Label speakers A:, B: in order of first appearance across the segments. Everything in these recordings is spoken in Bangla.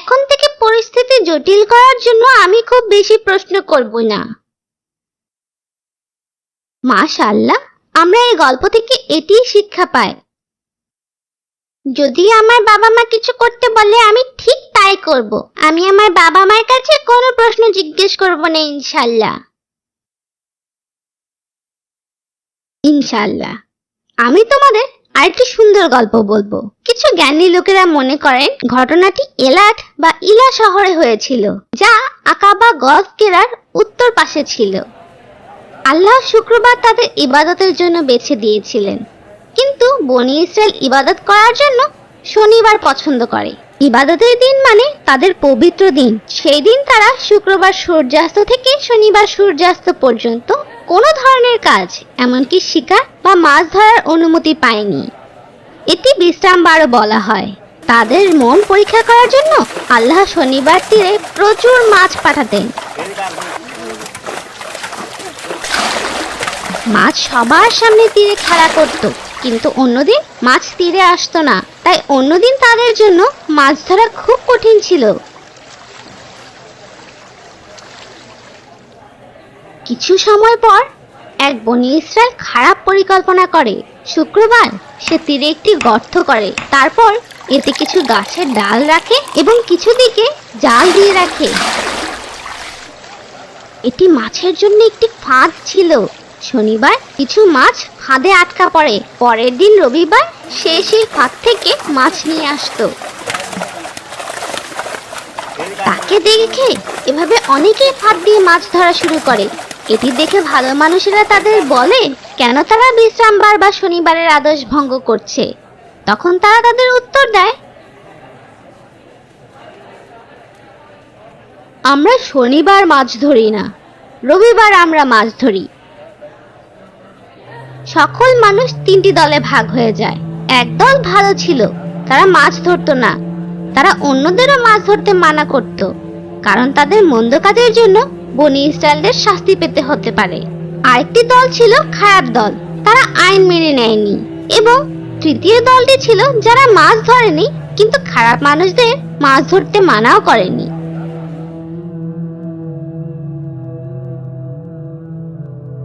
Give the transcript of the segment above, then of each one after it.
A: এখন থেকে পরিস্থিতি জটিল করার জন্য আমি খুব বেশি প্রশ্ন করব না। মাশাআল্লাহ, আমরা এই গল্প থেকে এটিই শিক্ষা পাই। যদি আমার বাবা মা কিছু করতে বলে, আমি ঠিক তাই করব। আমি আমার বাবা মায়ের কাছে কোনো প্রশ্ন জিজ্ঞেস করব না ইনশাল্লাহ ইনশাল্লাহ আমি তোমাদের আরেকটি সুন্দর গল্প বলব। কিছু জ্ঞানী লোকেরা মনে করেন ঘটনাটি এলাট বা ইলা শহরে হয়েছিল, যা আকাবা গলফ কেরার উত্তর পাশে ছিল। আল্লাহ শুক্রবার তাদের ইবাদতের জন্য বেছে দিয়েছিলেন। কিন্তু বনি ইসরায়েল ইবাদত করার জন্য শনিবার পছন্দ করে। ইবাদতের দিন মানে তাদের পবিত্র দিন। সেই দিন তারা শুক্রবার সূর্যাস্ত থেকে শনিবার সূর্যাস্ত পর্যন্ত কোনো ধরনের কাজ, এমনকি শিকার বা মাছ ধরার অনুমতি পায়নি। এটি বিশ্রামবারও বলা হয়। তাদের মন পরীক্ষা করার জন্য আল্লাহ শনিবার তীরে প্রচুর মাছ পাঠাতেন। মাছ সবার সামনে তীরে খেলা করত, কিন্তু অন্যদিন মাছ তীরে আসতো না। তাই অন্যদিন তাদের জন্য মাছ ধরা খুব কঠিন ছিল। কিছু সময় পর এক বনি ইসরায়েল খারাপ পরিকল্পনা করে। শুক্রবার সে তীরে একটি গর্ত করে। তারপর এতে কিছু গাছের ডাল রাখে এবং কিছু দিকে জাল দিয়ে রাখে। এটি মাছের জন্য একটি ফাঁদ ছিল। শনিবার কিছু মাছ ফাঁদে আটকা পড়ে। পরের দিন রবিবার সে সেই ফাঁদ থেকে মাছ নিয়ে আসতো। তাকে দেখে এভাবে অনেকেই ফাঁদ দিয়ে মাছ ধরা শুরু করে। এটি দেখে ভালো মানুষেরা তাদের বলে, কেন তারা বিশ্রামবার বা শনিবারের আদেশ ভঙ্গ করছে? তখন তারা তাদের উত্তর দেয়, আমরা শনিবার মাছ ধরি না, রবিবার আমরা মাছ ধরি। সকল মানুষ তিনটি দলে ভাগ হয়ে যায়। এক দল ভালো ছিল, তারা মাছ ধরতো না। তারা অন্যদেরও মাছ ধরতে মানা করত, কারণ তাদের মন্দ কাজের জন্য বনি ইসরায়েলদের শাস্তি পেতে হতে পারে। আরেকটি দল ছিল খারাপ দল, তারা আইন মেনে নেয়নি। এবং তৃতীয় দলটি ছিল যারা মাছ ধরেনি, কিন্তু খারাপ মানুষদের মাছ ধরতে মানাও করেনি।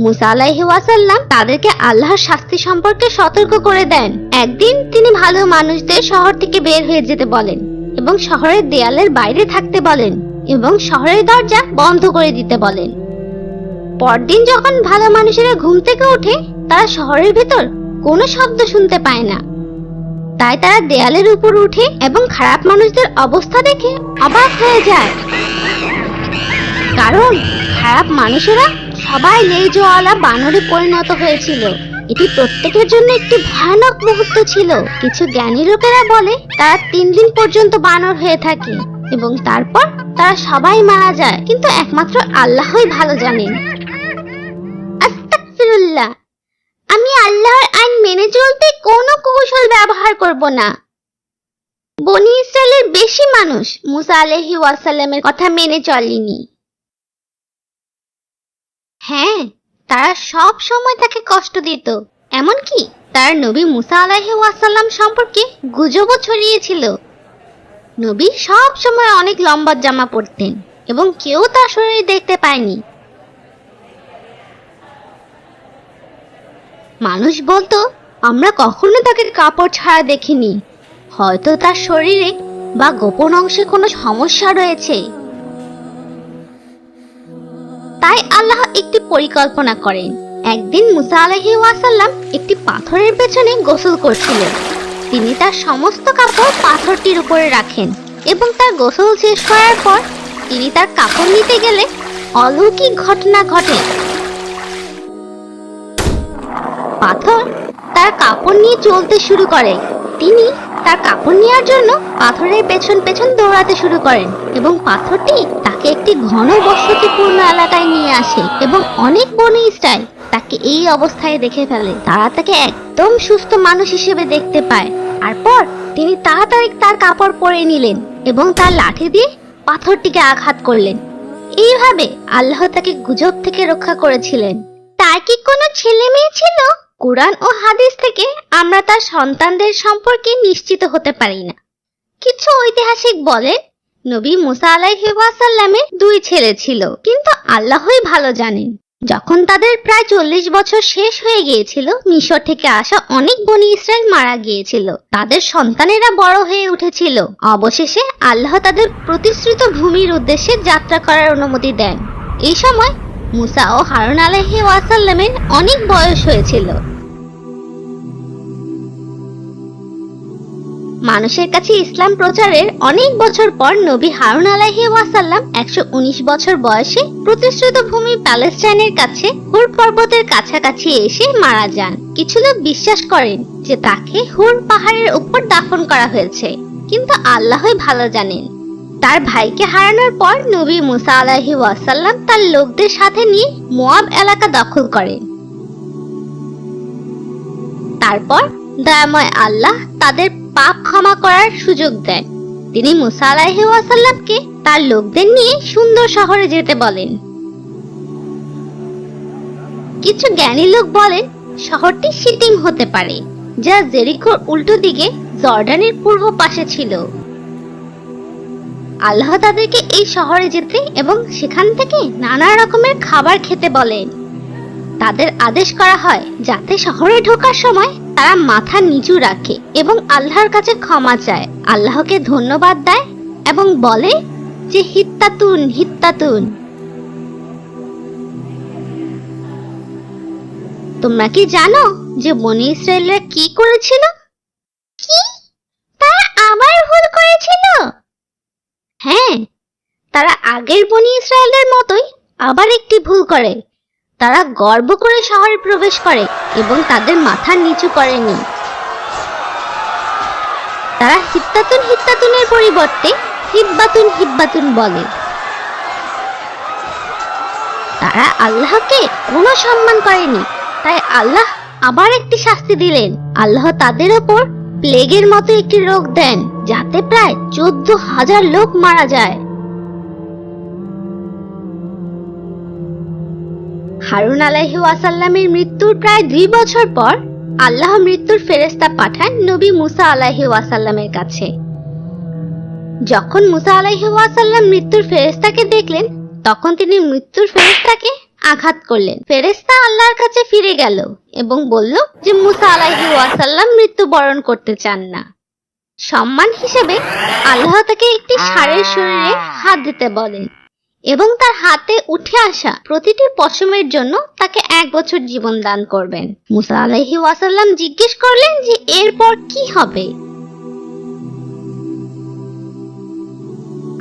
A: মুসা আলাইহি ওয়াসাল্লাম তাদেরকে আল্লাহর শাস্তি সম্পর্কে সতর্ক করে দেন। একদিন তিনি ভালো মানুষদের শহর থেকে বের হয়ে যেতে বলেন এবং শহরের দেয়ালের বাইরে থাকতে বলেন এবং শহরের দরজা বন্ধ করে দিতে বলেন। পরদিন যখন ভালো মানুষেরা ঘুম থেকে ওঠে তারা শহরের ভেতর কোনো শব্দ শুনতে পায় না। তাই তারা দেয়ালের উপর উঠে এবং খারাপ মানুষদের অবস্থা দেখে অবাক হয়ে যায়। কারণ খারাপ মানুষেরা সবাই লেজওয়ালা বানরে পরিণত হয়েছিল। এটি প্রত্যেকের জন্য একটি ভয়ানক মুহূর্ত ছিল। কিছু জ্ঞানী লোকেরা বলে, তারা তিন দিন পর্যন্ত বানর হয়ে থাকে এবং তারপর তারা সবাই মারা যায়। কিন্তু একমাত্র আল্লাহই ভালো জানেন। আমি আল্লাহর আইন মেনে চলতে কোনো কৌশল ব্যবহার করব না। বনি ইসরায়েলের বেশি মানুষ মুসা আলহি ওয়াসাল্লামের কথা মেনে চলেনি। হ্যাঁ তারা সব সময় তাকে কষ্ট দিত। এমনকি তার নবী মুসা আলাহি ওয়াসাল্লাম সম্পর্কে গুজবও ছড়িয়েছিল। নবী সব সময় অনেক লম্বা জামা পরতেন এবং কেউ তার শরীর দেখতে পায়নি। মানুষ বলতো, আমরা কখনো তাকে কাপড় ছাড়া দেখিনি। হয়তো তার শরীরে বা গোপন অংশে কোনো সমস্যা রয়েছে। তাই আল্লাহ একটি পরিকল্পনা করেন। একদিন মুসা আলহি ওয়াসাল্লাম একটি পাথরের পেছনে গোসল করছিলেন। তিনি তার সমস্ত কাপড় পাথরটির উপরে রাখেন এবং তার গোসল শেষ করার পর তিনি তার কাপড় নিতে গেলে অলৌকিক ঘটনা ঘটে। পাথর তার কাপড় নিয়ে চলতে শুরু করে। তিনি তার কাপড় নেওয়ার জন্য পাথরের পেছন পেছন দৌড়াতে শুরু করেন এবং পাথরটি তাকে একটি ঘন বসতিপূর্ণ এলাকায় নিয়ে আসে এবং অনেক বনি ইসরায়েল তাকে এই অবস্থায় দেখে ফেলে। তারা তাকে একদম সুস্থ মানুষ হিসেবে দেখতে পায়। তারপর তিনি তাড়াতাড়ি তার কাপড় পরে নিলেন এবং তার লাঠি দিয়ে পাথরটিকে আঘাত করলেন। এইভাবে আল্লাহ তাকে গুজব থেকে রক্ষা করেছিলেন। তার কি কোনো ছেলে মেয়ে ছিল? কোরআন ও হাদিস থেকে আমরা তার সন্তানদের সম্পর্কে নিশ্চিত হতে পারি না। কিছু ঐতিহাসিক বলেন নবী মুসা আলাইহি ওয়াসাল্লামের দুই ছেলে ছিল। কিন্তু আল্লাহই ভালো জানেন। যখন তাদের প্রায় চল্লিশ বছর শেষ হয়ে গিয়েছিল, মিশর থেকে আসা অনেক বনি ইসরায়েল মারা গিয়েছিল। তাদের সন্তানেরা বড় হয়ে উঠেছিল। অবশেষে আল্লাহ তাদের প্রতিশ্রুত ভূমির উদ্দেশ্যে যাত্রা করার অনুমতি দেন। এই সময় মুসা ও হারুন আলাইহি ওয়াসাল্লামের অনেক বয়স হয়েছিল। মানুষের কাছে ইসলাম প্রচারের অনেক বছর পর নবী হারুন আলাইহি ওয়াসাল্লাম একশো উনিশ বছর বয়সে প্রতিশ্রুত ভূমি প্যালেস্টাইনের কাছে হুর পর্বতের কাছাকাছি এসে মারা যান। কিছু লোক বিশ্বাস করেন যে তাকে হুর পাহাড়ের উপর দাফন করা হয়েছে, কিন্তু আল্লাহই ভালো জানেন। তার ভাইকে হারানোর পর নবী মুসা আলাহি ওয়াসাল্লাম তার লোকদের সাথে নিয়ে মোয়াব এলাকা দখল করেন। তারপর দয়াময় আল্লাহ তাদের পাপ ক্ষমা করার সুযোগ দেয়। তিনি মুসা আলাহি ওয়াসাল্লামকে তার লোকদের নিয়ে সুন্দর শহরে যেতে বলেন। কিছু জ্ঞানী লোক বলেন, শহরটি সিটিং হতে পারে, যা জেরিকোর উল্টো দিকে জর্ডানের পূর্ব পাশে ছিল। আল্লাহ তাদেরকে এই শহরে যেতে এবং সেখান থেকে নানা রকমের খাবার খেতে বলেন। তাদের আদেশ করা হয় যাতে শহরে ঢোকার সময় তারা মাথা নিচু রাখে এবং আল্লাহর কাছে ক্ষমা চায়। আল্লাহকে ধন্যবাদ দেয় এবং বলে যে, হিত্তাতুন হিত্তাতুন। তোমরা কি জানো যে বনি ইসরায়েলরা কি করেছিল? কি? তারা আবার ভুল করেছিল? হ্যাঁ তারা আগের বনি ইসরায়েলদের মতোই আবার একটি ভুল করে। তারা গর্ব করে শহরে প্রবেশ করে এবং তাদের মাথা নিচু করেনি। তারা হিত্তাতুন হিত্তাতুনের পরিবর্তে হিব্বাতুন হিব্বাতুন বলে। তারা আল্লাহকে কোনো সম্মান করেনি, তাই আল্লাহ আবার একটি শাস্তি দিলেন। আল্লাহ তাদের ওপর প্লেগের মতো একটি রোগ দেন, যাতে প্রায় চোদ্দ হাজার লোক মারা যায়। হারুন আলাইহি ওয়াসাল্লামের মৃত্যুর প্রায় দুই বছর পর আল্লাহ মৃত্যুর ফেরেস্তা পাঠান নবী মুসা আলাইহি ওয়াসাল্লামের কাছে। যখন মুসা আলাইহি ওয়াসাল্লাম মৃত্যুর ফেরেস্তাকে দেখলেন, তখন তিনি মৃত্যুর ফেরেস্তাকে আঘাত করলেন। ফেরেস্তা আল্লাহর কাছে ফিরে গেল এবং বলল যে, মুসা আলাইহি ওয়াসাল্লাম মৃত্যুবরণ করতে চান না। সম্মান হিসেবে আল্লাহ তাকে একটি ষাঁড়ের শরীরে হাত দিতে বলেন। এবং তার হাতে উঠে আসা প্রতিটি পশমের জন্য তাকে এক বছর জীবন দান করবেন। মুসা আলাইহি ওয়াসাল্লাম জিজ্ঞেস করলেন যে, এরপর কি হবে?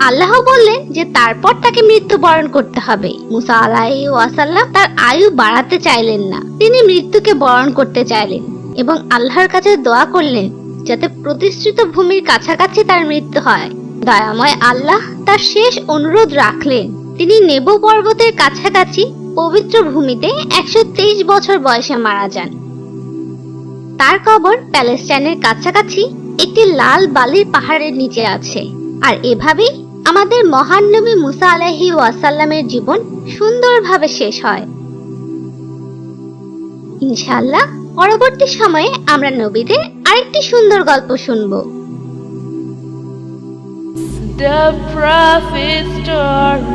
A: আল্লাহ বললেন যে, তারপর তাকে মৃত্যুবরণ করতে হবে। মুসা আলাইহি ওয়াসাল্লাম তার আয়ু বাড়াতে চাইলেন না। তিনি মৃত্যুকে বরণ করতে চাইলেন এবং আল্লাহর কাছে দোয়া করলেন যাতে প্রতিষ্ঠিত ভূমির কাছাকাছি তার মৃত্যু হয়। দয়াময় আল্লাহ তার শেষ অনুরোধ রাখলেন। তিনি নেব পর্বতের কাছাকাছি পবিত্র ভূমিতে একশো তেইশ বছর বয়সে মারা যান। তার কবর প্যালেস্টাইনের কাছাকাছি একটি লাল বালির পাহাড়ের নিচে আছে। আর এভাবেই আমাদের মহান নবী মুসা আলাহি ওয়াসাল্লামের জীবন সুন্দরভাবে শেষ হয়। ইনশাআল্লাহ, পরবর্তী সময়ে আমরা নবীদের আরেকটি সুন্দর গল্প শুনব।
B: The prophet's story